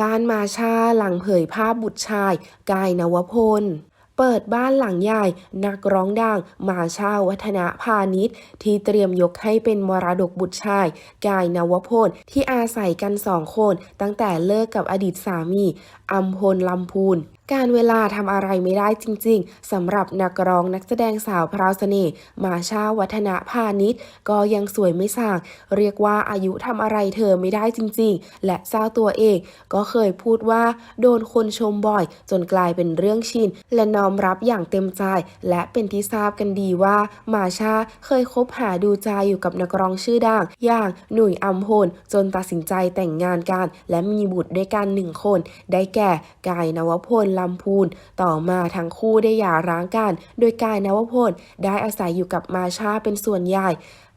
บ้านมาชาหลังเผยภาพบุตรชายกายนวพลเปิดบ้านหลังใหญ่นักร้องดังมาชาวัฒนะพาณิชย์ ที่เตรียมยกให้เป็นมรดกบุตรชาย กายนวพลที่อาศัยกันสองคน ตั้งแต่เลิกกับอดีตสามีอัมพลลำพูน การเวลาทำอะไรไม่ได้จริงๆสำหรับนักร้องนักแสดงสาวพราวเสน่ห์มาชาวัฒนะพาณิชย์ก็ยังสวยไม่ส่าง เรียกว่าอายุทำอะไรเธอไม่ได้จริงๆ และเจ้าตัวเองก็เคยพูดว่าโดนคนชมบ่อย จนกลายเป็นเรื่องชิน และน้อมรับอย่างเต็มใจ และเป็นที่ทราบกันดีว่า มาชาเคยคบหาดูใจอยู่กับนักร้องชื่อดังอย่างหนุ่ยอัมพลจนตัดสินใจแต่งงานกัน และมีบุตรด้วยกันหนึ่งคน ได้แก่กายนวพลลำพูน ต่อมาทั้งคู่ได้หย่าร้างกัน โดยกายนวพลได้อาศัยอยู่กับมาชาเป็นส่วนใหญ่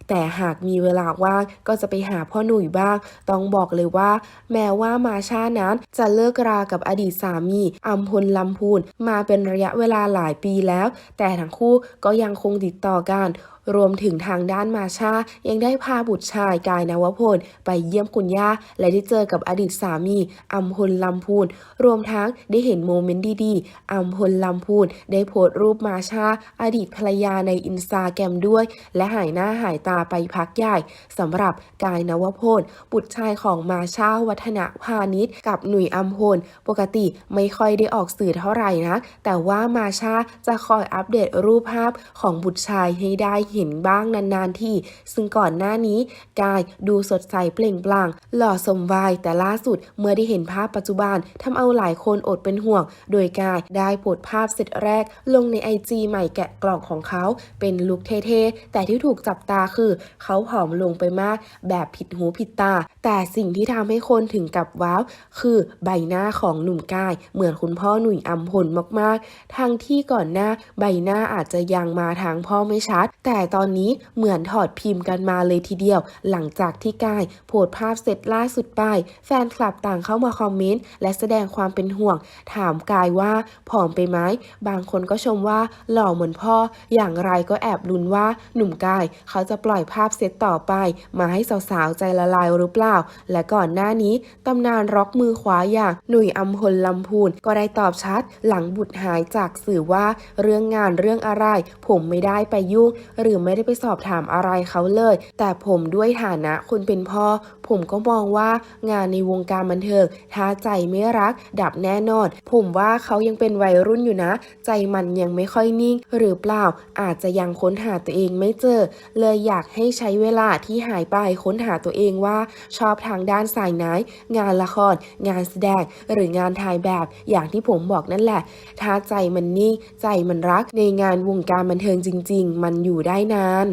แต่หากมีเวลาว่างก็จะไปหาพ่อหนุ่ยบ้าง ต้องบอกเลยว่า แม้ว่ามาชานั้นจะเลิกรากับอดีตสามีอัมพลลำพูน มาเป็นระยะเวลาหลายปีแล้ว แต่ทั้งคู่ก็ยังคงติดต่อกัน รวมถึงทางด้านมาชายังได้พาบุตรชายกายนวพล ไปเยี่ยมคุณย่า และได้เจอกับอดีตสามีอัมพลลำพูน รวมทั้งได้เห็นโมเมนต์ดีๆอัมพลลำพูน ได้โพสต์รูปมาชาอดีตภรรยาในอินสตาแกรมด้วย และหายหน้าหายตาไปพักใหญ่สำหรับกายนวพล บุตรชายของมาชาวัฒนพาณิชย์กับหนุ่ยอัมพล ปกติไม่ค่อยได้ออกสื่อเท่าไหร่นะแต่ว่ามาชาจะคอยอัปเดตรูปภาพของบุตรชายให้ได้เห็นบ้างนานๆที่ ซึ่งก่อนหน้านี้กายดูสดใสเปล่งปลั่ง หล่อสมวัยแต่ล่าสุดเมื่อได้เห็นภาพปัจจุบันทำเอาหลายคนอดเป็นห่วง โดยกายได้โพสภาพเสร็จแรก ลงในไอจีใหม่แกะกล่องของเขา เป็นลุคเท่ๆ แต่ที่ถูกจับตาคือ เขาผอมลงไปมาก แบบผิดหูผิดตา แต่สิ่งที่ทำให้คนถึงกับว้าว คือใบหน้าของหนุ่มกาย เหมือนคุณพ่อหนุ่ยอัมพลมากๆ ทั้งที่ก่อนหน้าใบหน้าอาจจะยังมาทางพ่อไม่ชัด แต่ตอนนี้เหมือนถอดพิมพ์กันมาเลยทีเดียว หลังจากที่กายโพสภาพเสร็จล่าสุดไป แฟนคลับต่างเข้ามาคอมเมนต์และแสดงความเป็นห่วง ถามกายว่าผอมไปไหมบางคนก็ชมว่าหล่อเหมือนพ่อ อย่างไรก็แอบลุ้นว่าหนุ่มกาย เขาจะปล่อยภาพเซตต่อไป มาให้สาวๆ ใจละลายหรือเปล่า และก่อนหน้านี้ตำนานร็อกมือขวาอย่างหนุ่ยอัมพลลำพูนก็ได้ตอบชัด หลังบุตรหายจากสื่อว่าเรื่องงานเรื่องอะไร ผมไม่ได้ไปยุ่งหรือไม่ได้ไปสอบถามอะไรเขาเลย แต่ผมด้วยฐานะคนเป็นพ่อ ผมก็มองว่างานในวงการบันเทิงถ้าใจไม่รัก ดับแน่นอน ผมว่าเขายังเป็นวัยรุ่นอยู่นะ ใจมันยังไม่ค่อยนิ่ง หรือเปล่าอาจจะยังค้นหาตัวเองไม่เจอ เลยอยากให้ใช้เวลาที่หายไปค้นหาตัวเองว่า ชอบทางด้านสายไหนงานละคร งานแสดง หรืองานถ่ายแบบอย่างที่ผมบอกนั่นแหละ ถ้าใจมันนิ่ง ใจมันรักในงานวงการบันเทิงจริง ๆ มันอยู่ได้นาน